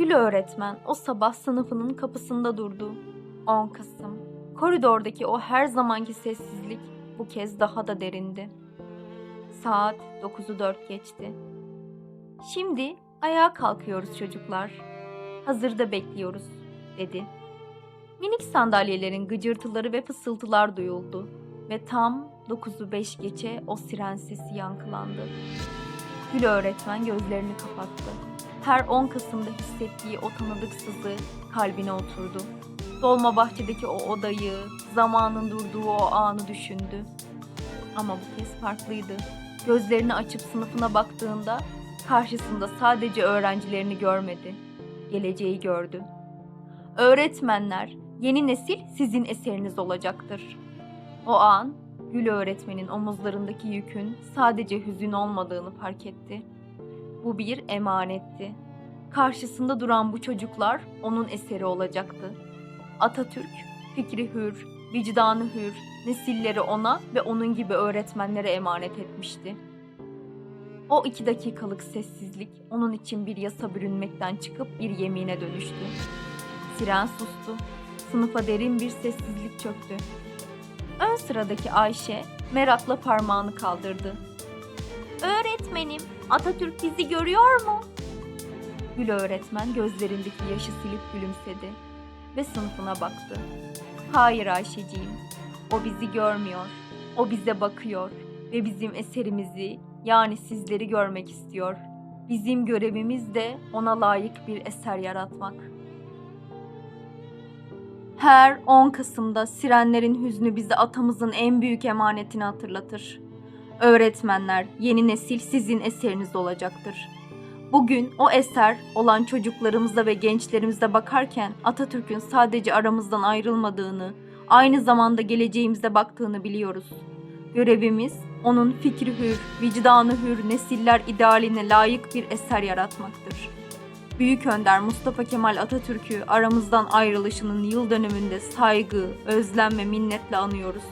Gül öğretmen o sabah sınıfının kapısında durdu. 10 Kasım. Koridordaki o her zamanki sessizlik bu kez daha da derindi. Saat 9'u 4 geçti. Şimdi ayağa kalkıyoruz çocuklar. Hazırda bekliyoruz, dedi. Minik sandalyelerin gıcırtıları ve fısıltılar duyuldu ve tam 9'u 5 geçe o siren sesi yankılandı. Gül öğretmen gözlerini kapattı. Her 10 Kasım'da hissettiği o tanıdık sızı kalbine oturdu. Dolmabahçe'deki o odayı, zamanın durduğu o anı düşündü. Ama bu kez farklıydı. Gözlerini açıp sınıfına baktığında karşısında sadece öğrencilerini görmedi. Geleceği gördü. Öğretmenler, yeni nesil sizin eseriniz olacaktır. O an Gül öğretmenin omuzlarındaki yükün sadece hüzün olmadığını fark etti. Bu bir emanetti. Karşısında duran bu çocuklar onun eseri olacaktı. Atatürk, fikri hür, vicdanı hür, nesilleri ona ve onun gibi öğretmenlere emanet etmişti. O iki dakikalık sessizlik onun için bir yasa bürünmekten çıkıp bir yemine dönüştü. Siren sustu. Sınıfa derin bir sessizlik çöktü. Ön sıradaki Ayşe merakla parmağını kaldırdı. Öğretmenim, Atatürk bizi görüyor mu? Gül öğretmen gözlerindeki yaşı silip gülümsedi ve sınıfına baktı. Hayır Ayşeciğim, o bizi görmüyor. O bize bakıyor ve bizim eserimizi yani sizleri görmek istiyor. Bizim görevimiz de ona layık bir eser yaratmak. Her 10 Kasım'da sirenlerin hüznü bize atamızın en büyük emanetini hatırlatır. Öğretmenler, yeni nesil sizin eseriniz olacaktır. Bugün o eser olan çocuklarımıza ve gençlerimize bakarken Atatürk'ün sadece aramızdan ayrılmadığını, aynı zamanda geleceğimize baktığını biliyoruz. Görevimiz onun fikri hür, vicdanı hür, nesiller idealine layık bir eser yaratmaktır. Büyük Önder Mustafa Kemal Atatürk'ü aramızdan ayrılışının yıl dönümünde saygı, özlem ve minnetle anıyoruz.